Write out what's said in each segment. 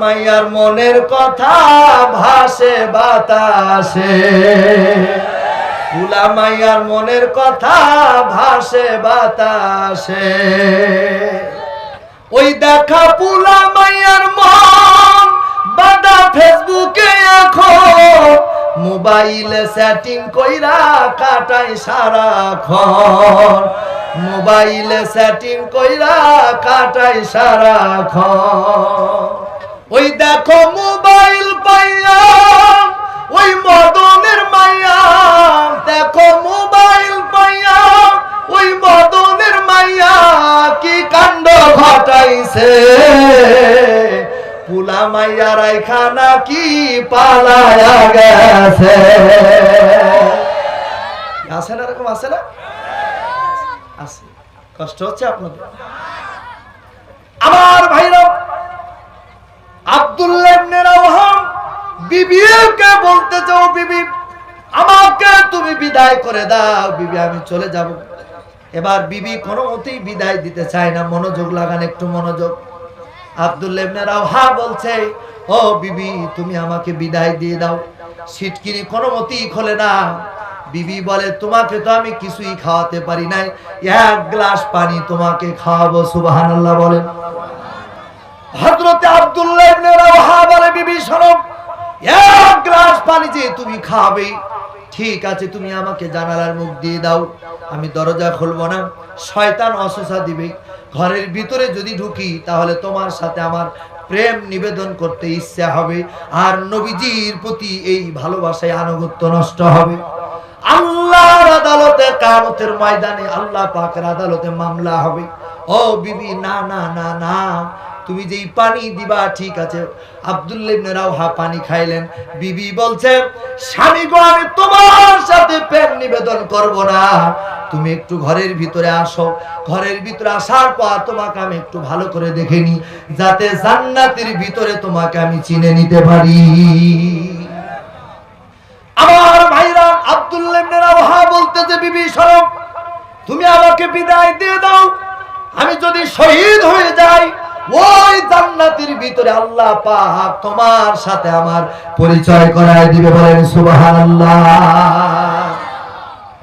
মাইয়ার মনের কথা ভাসে বাতাসে। ফুলা মাইয়ার মনের কথা ভাসে বাতাসে। ওই দেখা পুলা মাইয়ার মন বাদা ফেসবুকে এখন। মোবাইলে সেটিং কইরা কাটাই সারা সারাক্ষণ। মোবাইলে সেটিং কইরা কাটাই সারা সারাক্ষণ। ওই দেখো মোবাইল পাইয়া ওই মদনের মাইয়া। দেখো মোবাইল পাইয়া ওই মদনের মাইয়া। কি কাণ্ড ঘটাইছে? পুলা মাইয়া রাইখানা কি পালায়া গেছে? আছে না এরকম? আছে না? আছে। কষ্ট হচ্ছে আপনাদের? আমার ভাইরা বিবিকে বলতে চাও বিবি? আমাকে তুমি বিদায় করে দাও। বিবি, আমি চলে যাব। এবার বিবি কোনো মতেই বিদায় দিতে চায় না। মনোযোগ লাগান, একটু মনোযোগ। আব্দুল্লাহ ইবনে বলছে, ও বিবি, তুমি আমাকে বিদায় দিয়ে দাও। সিটকিনি কোনো মতেই খোলে না। বিবি বলে, তোমাকে তো আমি কিছুই খাওয়াতে পারি নাই। এক গ্লাস পানি তোমাকে খাওয়াবো, সুবহানাল্লাহ বলেন। হযরতে আব্দুল্লাহ বিবি এক গ্লাস পানি যে তুমি খাবে, ঠিক আছে, তুমি আমাকে জানালার মুখ দিয়ে দাও, আমি দরজা খুলবো না, শয়তান অসুসা দিবে। ঘরের ভিতরে যদি ঢুকি, তাহলে তোমার সাথে আমার প্রেম নিবেদন করতে ইচ্ছা হবে, আর নবীজির প্রতি এই ভালোবাসায় আনুগত্য নষ্ট হবে। আল্লাহর আদালতে কামতের ময়দানে আল্লাহ পাকের আদালতে মামলা হবে। ও বিবি, না না না না তুমি যেই পানি দিবা, ঠিক আছে। আব্দুল্লাহ রাওহা পানি খাইলেন। বিবি বলছে, স্বামী গো, আমি তোমার সাথে প্রেম নিবেদন করব না। তুমি একটু ঘরের ভিতরে আসো। ঘরের ভিতরে আসার পর তোমাকে আমি একটু ভালো করে দেখে নি যাতে জান্নাতের ভিতরে তোমাকে আমি চিনে নিতে পারি। আমার ভাইরা আব্দুল্লাহ রাওহা বলতেছে, বিবি সরব তুমি আমাকে বিদায় দিয়ে দাও। আমি যদি শহীদ হয়ে যাই ওই জান্নাতের ভিতরে আল্লাহ পাক তোমার সাথে আমার পরিচয় করায় দিবে বলেন সুবহানাল্লাহ।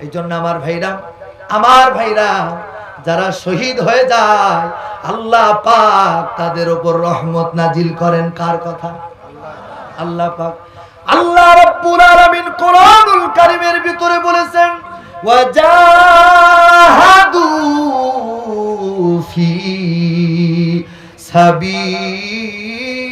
এই জন্য আমার ভাইরা আমার ভাইরা, যারা শহীদ হয়ে যায়, আল্লাহ পাক তাদের উপর রহমত নাজিল করেন। কার কথা? আল্লাহ পাক। আল্লাহ রাব্বুল আলামিন কোরআনুল কারীমের ভিতরে বলেছেন, ওয়াজাহাদু ফি সাবিলিল্লাহ।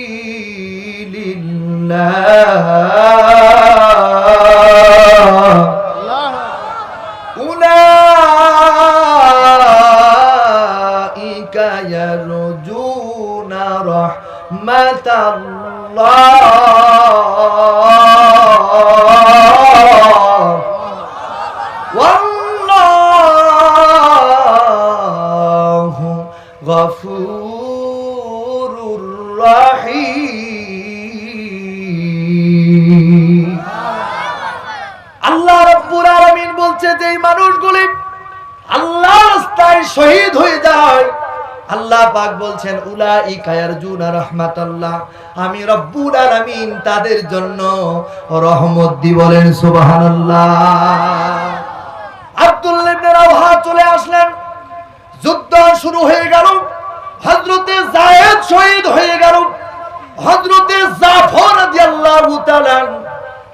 শহীদ হয়ে যায়। আল্লাহ পাক বলছেন, উলাইকা ইয়ারজুনা রাহমাতাল্লাহ। আমি রব্বুল আলামিন তাদের জন্য রহমত দি বলেন, সুবহানাল্লাহ। আব্দুল্লাহ ইবনে রাওহা চলে আসলেন। যুদ্ধ শুরু হয়ে গেল। হযরতে যায়েদ শহীদ হয়ে গেল। হযরতে জাফর রাদিয়াল্লাহু তাআলা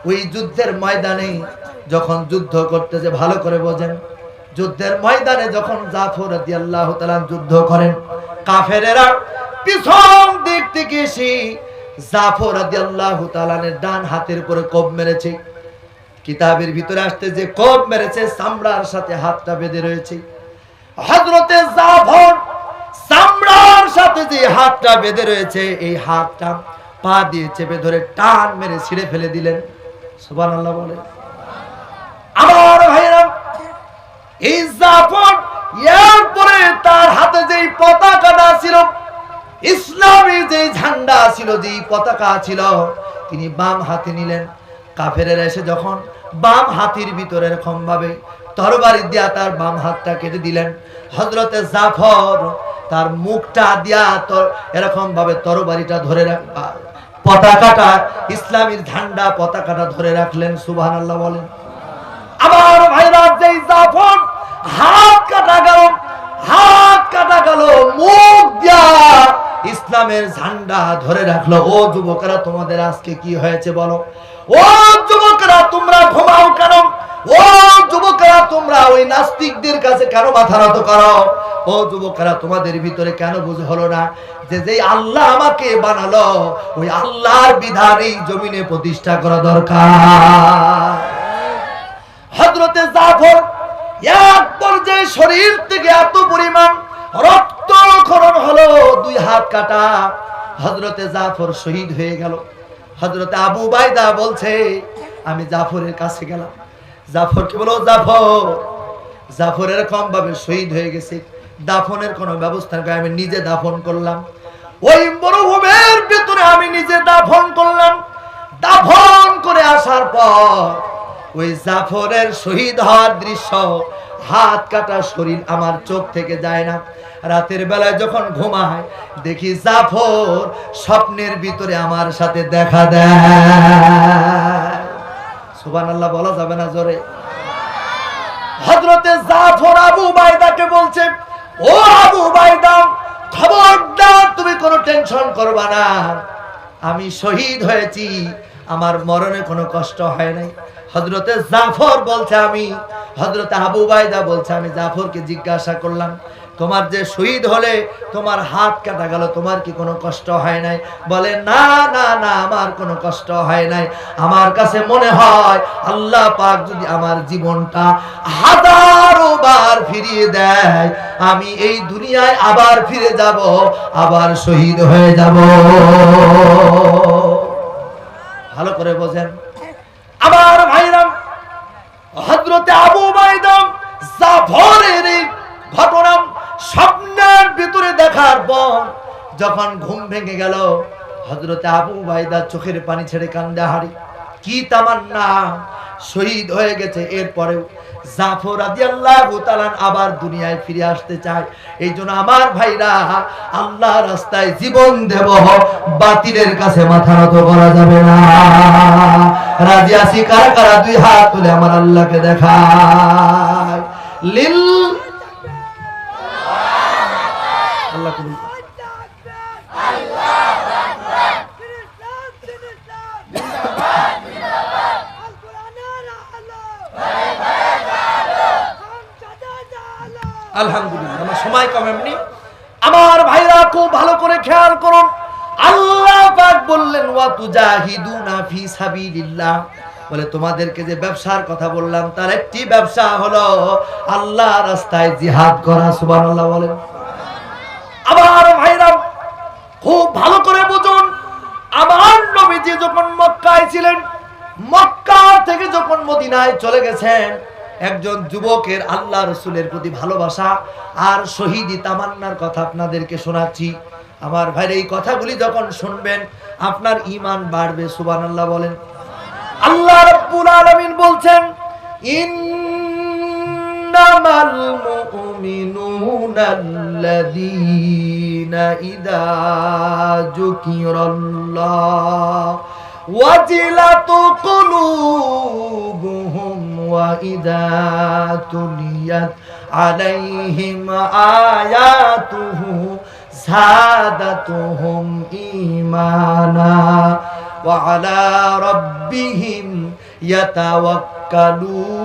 ওই যুদ্ধের ময়দানে যখন যুদ্ধ করতেছে, ভালো করে বোঝেন। যুদ্ধের ময়দানে যখন জাফর তাআলা যুদ্ধ করেন, কাফেরেরা পিছন দিক থেকে এসে জাফর তাআলার ডান হাতের উপরে কোপ মেরেছে। কিতাবের ভিতরে আসতে যে কোপ মেরেছে চামড়ার সাথে হাতটা বেঁধে রয়েছে। হযরতে জাফর চামড়ার সাথে যে হাতটা বেঁধে রয়েছে, এই হাতটা পা দিয়ে চেপে ধরে টান মেরে ছিঁড়ে ফেলে দিলেন। সুবহানাল্লাহ বলে আমার এই জাফর এরপরে তার হাতে যেই পতাকাটা ছিল যে ঝান্ডা ছিল, যেই পতাকা ছিল, তিনি বাম হাতে নিলেন। এসে যখন বাম হাতির ভিতরে এরকম ভাবে তরবারি দিয়া তার বাম হাতটা কেটে দিলেন হজরতে জাফর তার মুখটা দিয়া এরকম ভাবে তরবারিটা ধরে পতাকাটা, ইসলামীর ঝান্ডা পতাকাটা ধরে রাখলেন সুবহান আল্লাহ বলেন। আমার ভাইরা জাফর হাত কাটা গেল, হাত কাটা গেল, মুখ দিয়া ইসলামের ঝান্ডা ধরে রাখল। ও যুবকরা, তোমাদের আজকে কি হয়েছে বলো? ও যুবকরা, তোমরা ঘুমাও কেন? ও যুবকরা, তোমরা ওই নাস্তিকদের কাছে কেন মাথা নত করো? ও যুবকরা, তোমাদের ভিতরে কেন বুঝ হলো না? যে যে আল্লাহ আমাকে বানালো, ওই আল্লাহর বিধান এই জমিনে প্রতিষ্ঠা করা দরকার। হজরতে জাফর এক পর্যায়ে শরীর থেকে এত পরিমাণ রক্ত খরণ হলো, দুই হাত কাটা। হজরতে জাফর শহীদ হয়ে গেল। হজরতে আবু বাইদা বলছে, আমি জাফরের কাছে গেলাম। জাফরকে বলো, জাফর জাফর এরকম ভাবে শহীদ হয়ে গেছে। দাফনের কোনো ব্যবস্থা করে আমি নিজে দাফন করলাম। ওই মরুভূমির ভিতরে আমি নিজে দাফন করলাম। দাফন করে আসার পর ওই জাফরের শহীদ হওয়ার দৃশ্য, হাত কাটা শরীর আমার চোখ থেকে যায় না। রাতের বেলায় যখন ঘুমায়, দেখি জাফর স্বপ্নের ভিতরে আমার সাথে দেখা দেয়। সুবান আল্লাহ বলা যাবে না জোরে। হজরতে জাফর আবু বাইদাকে বলছে, ও আবু বাইদা খবরদার, তুমি কোনো টেনশন করবা না। আমি শহীদ হয়েছি, আমার মরণে কোনো কষ্ট হয় নাই। হজরতে জাফর বলছে আমি হজরতে আবু বাইদা বলছে আমি জাফরকে জিজ্ঞাসা করলাম, তোমার যে শহীদ হলে তোমার হাত কাটা গেল, তোমার কি কোনো কষ্ট হয় নাই? বলে, না না না, আমার কোনো কষ্ট হয় নাই। আমার কাছে মনে হয় আল্লাহ পাক যদি আমার জীবনটা হাজারো বার ফিরিয়ে দেয়, আমি এই দুনিয়ায় আবার ফিরে যাব, আবার শহীদ হয়ে যাব। ভালো করে বোঝেন। আমার ভাইরাম হজরতে আবু বাইদম জাফরের এই ঘটনা স্বপ্নের ভিতরে দেখার পর যখন ঘুম ভেঙে গেল হজরতে আবু বাইদা চোখের পানি ছেড়ে কান্দে হারি কি তামান্না? শহীদ হয়ে গেছে। এরপরেও জাফর আবার দুনিয়ায় ফিরে আসতে চায়। এই জন্য আমার ভাইরা, আল্লাহ রাস্তায় জীবন দেব, বাতিলের কাছে মাথা নত করা যাবে না। রাজি আসি কারা কারা দুই হাত তুলে আমার আল্লাহকে দেখায়? লিল আল্লাহ কবুল করুন। আলহামদুলিল্লাহ, আমার সময় কম এমনি। আমার ভাইরা খুব ভালো করে খেয়াল করুন। আল্লাহ পাক বললেন ওয়া তুজাহিদুনা ফি সাবিলিল্লাহ। বলে, তোমাদেরকে যে ব্যবসার কথা বললাম, তার একটি ব্যবসা হলো আল্লাহ রাস্তায় জিহাদ করা। সুবহানাল্লাহ বলেন। আমার ভাইরা খুব ভালো করে বুঝুন, আমার নবীজি যখন মক্কায় ছিলেন, মক্কা থেকে যখন মদিনায় চলে গেছেন একজন যুবকের আল্লাহ রসুলের প্রতি ভালোবাসা আর শহীদি তামান্নার কথা আপনাদেরকে শোনাচ্ছি। আমার ভাইয়ের এই কথাগুলি যখন শুনবেন, আপনার ইমান বাড়বে সুবান আল্লাহ বলেন। আল্লাহ রব্বুল আলামিন বলছেন, ইন্নামাল মুমিনুনা ইযা যুকিরাল্লাহ وجلت قلوبهم وإذا تليت عليهم آياته زادتهم إيمانا وعلى ربهم يتوكلون.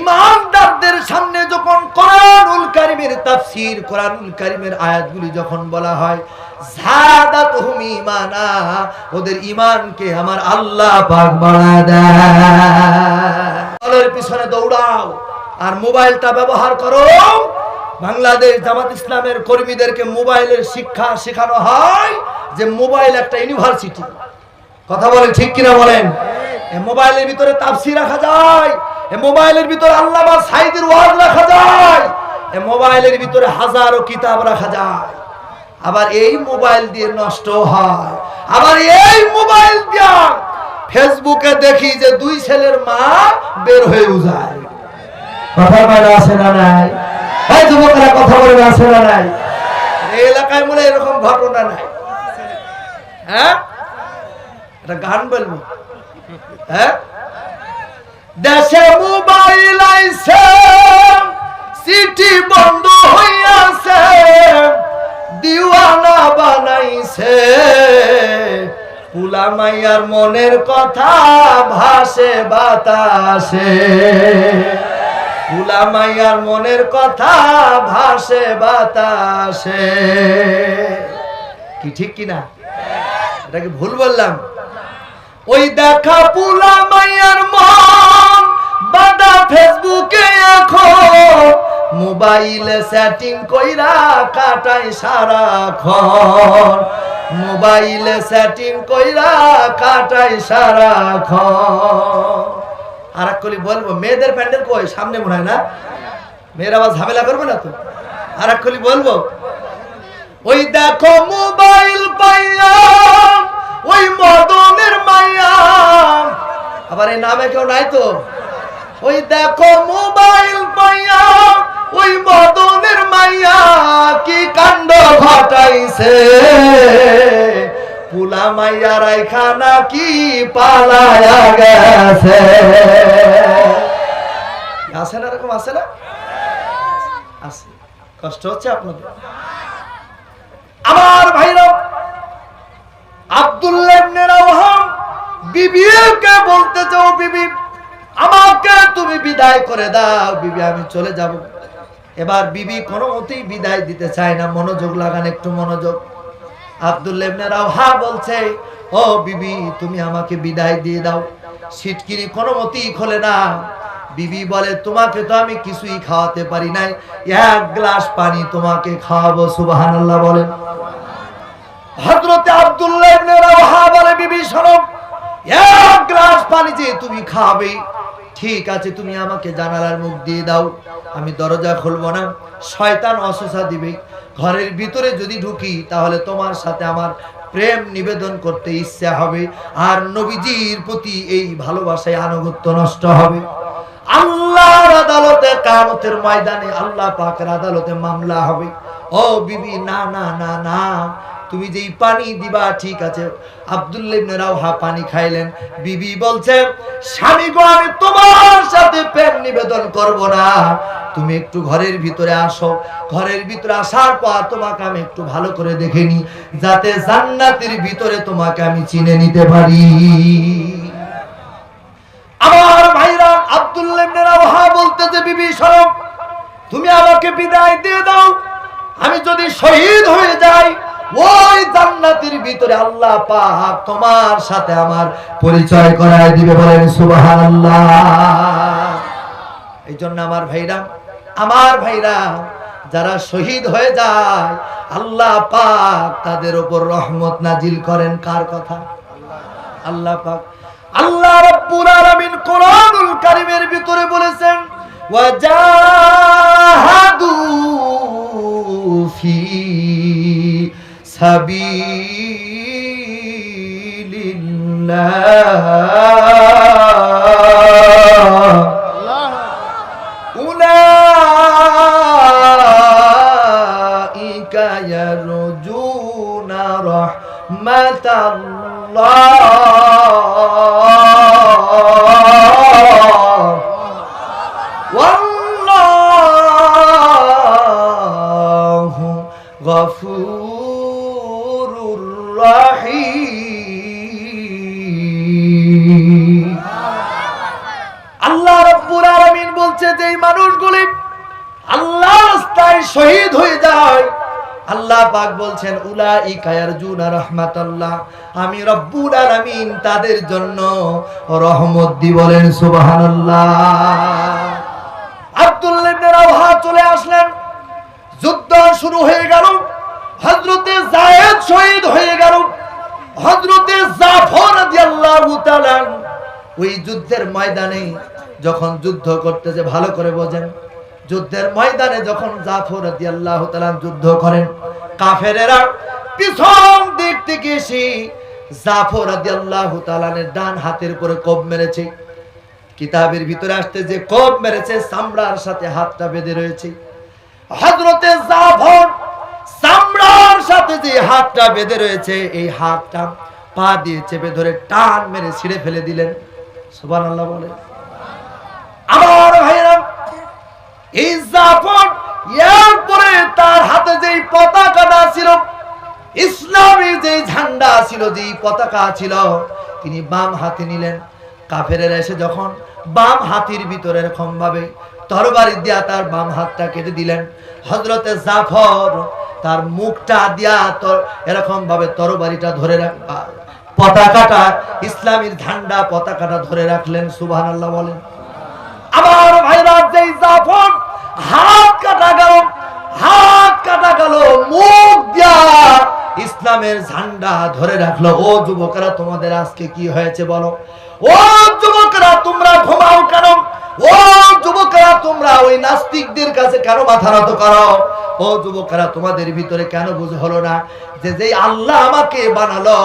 ইমানদারদের সামনে যখন কোরআনুল কারিমের তাফসীর, কোরআনুল কারিমের আয়াতগুলি যখন বলা হয় ওদের ইমানকে আমার আল্লাহ পিছনে দৌড়াও আর মোবাইলটা ব্যবহার করো। বাংলাদেশ জামাত ইসলামের কর্মীদেরকে মোবাইলের শিক্ষা শেখানো হয় যে মোবাইল একটা ইউনিভার্সিটি। কথা বলেন ঠিক কিনা বলেন? মোবাইলের ভিতরে তাফসি রাখা যায়। মোবাইলের ভিতরে আল্লামা সাইদের ওয়াজ রাখা যায়। এ মোবাইলের ভিতরে হাজারো কিতাব রাখা যায়। আবার এই মোবাইল দিয়ে নষ্ট হয়। আবার এই মোবাইল দিয়া ফেসবুকে দেখি যে দুই ছেলের মা বের হয়েও যায় কথা বলে আসে না নাই? এই যুবকরা কথা বলে আসে না নাই? এই এলাকায় মনে এরকম ঘটনা নাই। হ্যাঁ? এটা গান বলব। হ্যাঁ? দেশে মোবাইল আইছে সিটি বন্ধ হইয়াছে, দিওয়ানা বানাইছে। পুলা মাইয়ার মনের কথা ভাসে বাতাসে। পুলা মাইয়ার মনের কথা ভাসে বাতাসে। কি ঠিক কিনা? এটা কি ভুল বললাম। ওই দেখা পুলা মাইয়ার মন বাদা ফেসবুকে এখন মোবাইলে সেটিং কইরা কাটাই সারা সারাক্ষণ। মোবাইলে সেটিং কইরা কাটাই সারা সারাক্ষণ। আর এক কলি বলব, মেয়েদের প্যান্ডেল কই? সামনে মনে হয় না? মেয়েরা আবার ঝামেলা করবে না তো? আর এক বলব, ওই দেখো মোবাইল পাইয়া, ওই মদনের মাইয়া। আবার এই নামে কেউ নাই তো? ওই দেখো মোবাইল পাইয়া, ওই মদনের মাইয়া কি কাণ্ড ঘটাইছে? পুলা মাইয়া রাইখানা কি পালায়া গেছে? আছে না এরকম? আছে না? আছে। কষ্ট হচ্ছে আপনাদের? আমার ভাইরা, আব্দুল্লাহ বিবিকে বলতে চাও বিবি? আমাকে তুমি বিদায় করে দাও, বিবি, আমি চলে যাব। এবার বিবি কোনো মতেই বিদায় দিতে চায় না, মনোযোগ লাগান, একটু মনোযোগ। আব্দুল্লাহ ইবনে রাওহা বলছে, ও বিবি, তুমি আমাকে বিদায় দিয়ে দাও। সিটকিনি কোনো মতেই খোলে না। বিবি বলে, তোমাকে তো আমি কিছুই খাওয়াতে পারি নাই। এক গ্লাস পানি তোমাকে খাওয়াবো, সুবহানাল্লাহ বলেন হযরতে আব্দুল্লাহ রাওহা বলে, বিবি, শোনো, এক গ্লাস পানি যে তুমি খাবে ঠিক আছে, তুমি আমাকে জানালার মুখ দিয়ে দাও, আমি দরজা খুলবো না। শয়তান অসুসা দিবে। ঘরের ভিতরে যদি ঢুকি, তাহলে তোমার সাথে আমার প্রেম নিবেদন করতে ইচ্ছা হবে। আর নবীজির প্রতি এই ভালোবাসায় আনুগত্য নষ্ট হবে। আল্লাহর আদালতে কামতের ময়দানে আল্লাহ পাকের আদালতে মামলা হবে। ও বিবি, না না না না। তুমি যেই পানি দিবা, ঠিক আছে। পানি খাইলেন। বিবি বলছে আমি তোমার সাথে প্রেম নিবেদন করব না। তুমি একটু ঘরের ভিতরে আসো। ঘরের ভিতরে আসার পর তোমাকে আমি একটু ভালো করে দেখে নি যাতে জান্নাতের ভিতরে তোমাকে আমি চিনে নিতে পারি। আমার আব্দুল্লাহ বলতেছে বিবি শরম তুমি আমাকে বিদায় দিয়ে দাও। আমি যদি শহীদ হয়ে যাই, ওই জান্নাতের ভিতরে আল্লাহ পাক তোমার সাথে আমার পরিচয় করায় দিবে বলেন, সুবহানাল্লাহ। এই জন্য আমার ভাইরা আমার ভাইরা, যারা শহীদ হয়ে যায়, আল্লাহ পাক তাদের উপর রহমত নাজিল করেন। কার কথা? আল্লাহ পাক। আল্লাহ রাব্বুল আলামিন কোরআনুল কারীমের ভিতরে বলেছেন ওয়াজাহাদু ফি সাবিলিল্লাহ। উলাইকা ইয়ারজুনা শহীদ হয়ে যায়। আল্লাহ পাক বলছেন, উলাইকা ইয়ারজুনা রাহমাতাল্লাহ। আমি রব্বুল আলামিন তাদের জন্য রহমত দি বলেন, সুবহানাল্লাহ। আব্দুল্লাহ ইবনে রাওহা চলে আসলেন। যুদ্ধ শুরু হয়ে গেল। হযরতে যায়েদ শহীদ হয়ে গেল। হযরতে জাফর রাদিয়াল্লাহু তাআলা ওই যুদ্ধের ময়দানে যখন যুদ্ধ করতেছে, ভালো করে বোঝেন। যুদ্ধের ময়দানে যখন জাফর তাআলা যুদ্ধ করেন, কাফেরেরা পিছন দিক থেকে এসে জাফর রাদিয়াল্লাহু তাআলার ডান হাতের উপরে কোপ মেরেছে। কিতাবের ভিতরে আসতে যে কোপ মেরেছে চামড়ার সাথে হাতটা বেঁধে রয়েছে। হযরতে জাফর চামড়ার সাথে যে হাতটা বেঁধে রয়েছে, এই হাতটা পা দিয়ে চেপে ধরে টান মেরে ছিঁড়ে ফেলে দিলেন। সুবহানাল্লাহ বলে আমার এই জাফর তার তিনি বাম হাতে নিলেন। এসে যখন বাম হাতির ভিতরে এরকম ভাবে তরবারি দিয়া তার বাম হাতটা কেটে দিলেন হজরতে জাফর তার মুখটা দিয়া এরকম ভাবে তরবারিটা ধরে পতাকাটা, ইসলামীর ঝান্ডা পতাকাটা ধরে রাখলেন সুবহান আল্লাহ বলেন। আমার ভাইরা, যেই জাফর হাত কাটা গেল হাত কাটা গেল মুখ দিয়া ইসলামের ঝান্ডা ধরে রাখল। ও যুবকরা, তোমাদের আজকে কি হয়েছে বলো? ও যুবকরা, তোমরা ঘুমাও কেন? ও যুবকরা, তোমরা ওই নাস্তিকদের কাছে কেন মাথা নত করো? ও যুবকরা, তোমাদের ভিতরে কেন বুঝ হলো না? যে যেই আল্লাহ আমাকে বানালো,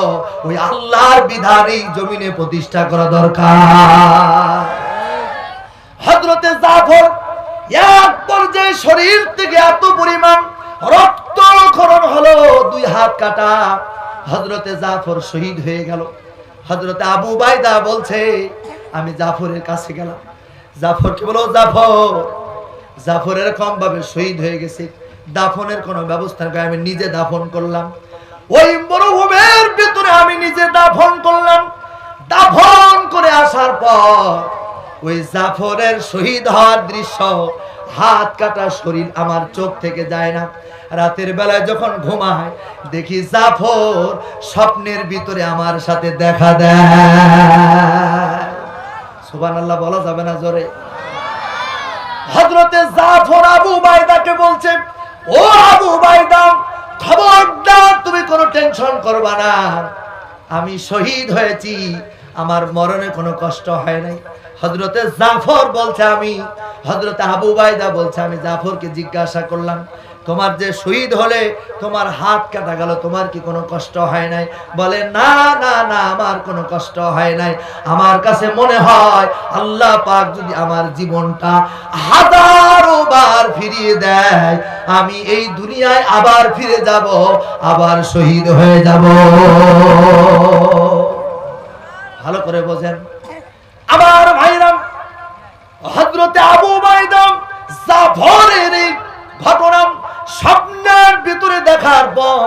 ওই আল্লাহর বিধান এই জমিনে প্রতিষ্ঠা করা দরকার। হজরতে জাফর, এক পর্যায়ে শরীর থেকে এত পরিমাণ রক্ত খরণ হলো, দুই হাত কাটা। হজরতে জাফর শহীদ হয়ে গেল। হজরতে আবু বাইদা বলছে, আমি জাফরের কাছে গেলাম। জাফর জাফরকে বলো জাফর জাফর এরকম ভাবে শহীদ হয়ে গেছে। দাফনের কোনো ব্যবস্থা আমি নিজে দাফন করলাম। ওই মরুভূমের ভিতরে আমি নিজে দাফন করলাম। দাফন করে আসার পর ওই জাফরের শহীদ হওয়ার দৃশ্য, হাত কাটা শরীর আমার চোখ থেকে যায় না। রাতের বেলায় যখন ঘুমায়, দেখি জাফর স্বপ্নের ভিতরে আমার সাথে দেখা দেয়। সুবান আল্লাহ বলা যাবে না জোরে। হজরতে জাফর আবু বাইদাকে বলছে, ও আবু বাইদা খবরদার, তুমি কোনো টেনশন করবা না। আমি শহীদ হয়েছি, আমার মরণে কোনো কষ্ট হয় নাই। হজরতে জাফর বলছে আমি হজরতে আবু বাইদা বলছে আমি জাফরকে জিজ্ঞাসা করলাম, তোমার যে শহীদ হলে তোমার হাত কাটা গেল, তোমার কি কোনো কষ্ট হয় নাই? বলে, না না না, আমার কোনো কষ্ট হয় নাই। আমার কাছে মনে হয় আল্লাহ পাক যদি আমার জীবনটা হাজারো বার ফিরিয়ে দেয়, আমি এই দুনিয়ায় আবার ফিরে যাব, আবার শহীদ হয়ে যাব। ভালো করে বোঝেন। আমার ভাইরাম হজরতে আবু বাইদাম জাফরের এই ঘটনা স্বপ্নের ভিতরে দেখার পর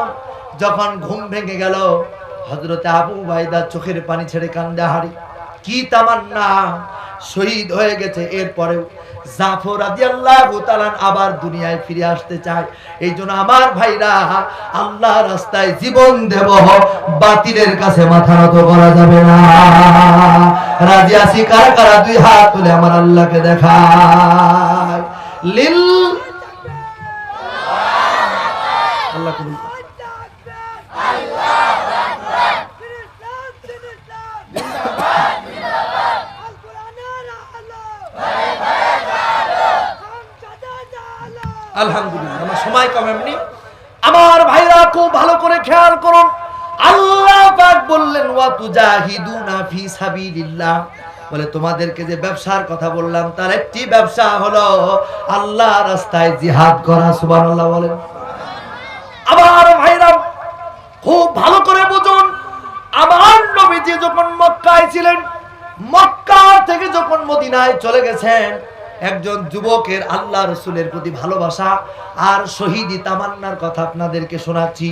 যখন ঘুম ভেঙে গেল হজরতে আবু বাইদা চোখের পানি ছেড়ে কান্দা হারি। কি তামান্না, শহীদ হয়ে গেছে। এরপরেও আবার দুনিয়ায় ফিরে আসতে চায়। এই জন্য আমার ভাইরা, আল্লাহ রাস্তায় জীবন দেব, বাতিলের কাছে মাথা নত করা যাবে না। রাজি আছি? কারা কারা? দুই হাত তুলে আমার আল্লাহকে দেখায়। লিল আল্লাহ আলহামদুলিল্লাহ। আমার সময় কম এমনি। আমার ভাইরা খুব ভালো করে খেয়াল করুন। আল্লাহ পাক বললেন ওয়া তুজাহিদুনা ফি সাবিলিল্লাহ। বলে, তোমাদেরকে যে ব্যবসার কথা বললাম, তার একটি ব্যবসা হলো আল্লাহ রাস্তায় জিহাদ করা। সুবহানাল্লাহ বলেন। আমার ভাইরা খুব ভালো করে বুঝুন, আমার নবীজি যখন মক্কায় ছিলেন, মক্কা থেকে যখন মদিনায় চলে গেছেন একজন যুবকের আল্লাহ রসুলের প্রতি ভালোবাসা আর শহীদি তামান্নার কথা আপনাদেরকে শোনাচ্ছি।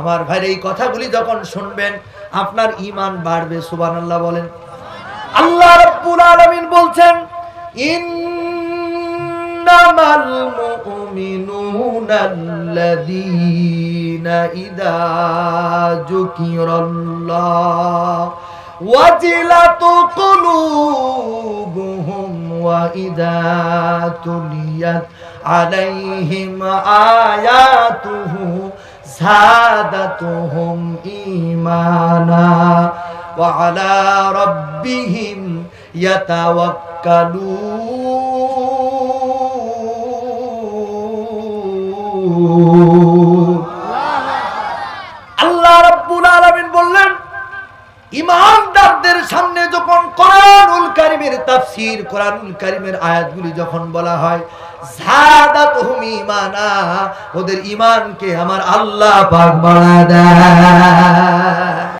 আমার ভাইয়ের এই কথাগুলি যখন শুনবেন, আপনার ইমান বাড়বে সুবান আল্লাহ বলেন। আল্লাহ রব্বুল আলামিন বলছেন, ইন্নামাল মুমিনুনা আল্লাযীনা ইযা যুকিরাল্লাহ وجلت قلوبهم وإذا تليت عليهم آياته زادتهم إيمانا وعلى ربهم يتوكلون الله رب ওদের সামনে যখন কোরআনুল কারিমের তাফসীর, কোরআনুল কারিমের আয়াতগুলি যখন বলা হয় ওদের ইমানকে আমার আল্লাহ পাক দেয়।